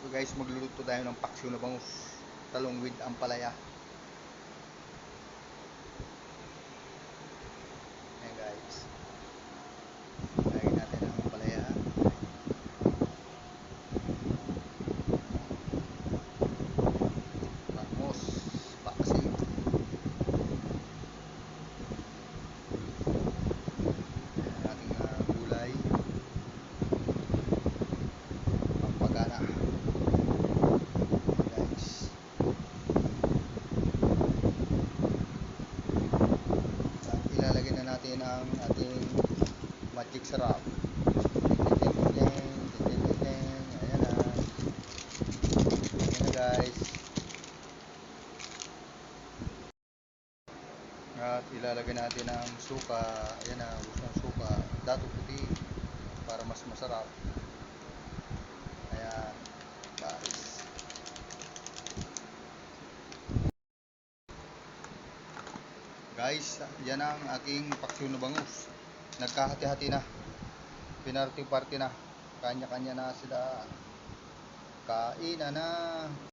So guys, magluluto tayo ng paksyo na bangus. Talong with ampalaya. Ayan guys. Lagyan natin ang ampalaya. Bangus. Paksi. Ayan ang ating ah, gulay. Pampagana. Guys. At ilalagay na natin ang ating magic ting-ting-ting. Ayan na. Ayan na guys. At ilalagay natin ang suka. Ayan na, gusto ng suka. Dato puti para mas masarap. Ayan, guys. Guys, yan ang aking paksyo na bangus. Nagkahati-hati na. Pinarty-party na. Kanya-kanya na sila. Kain na na.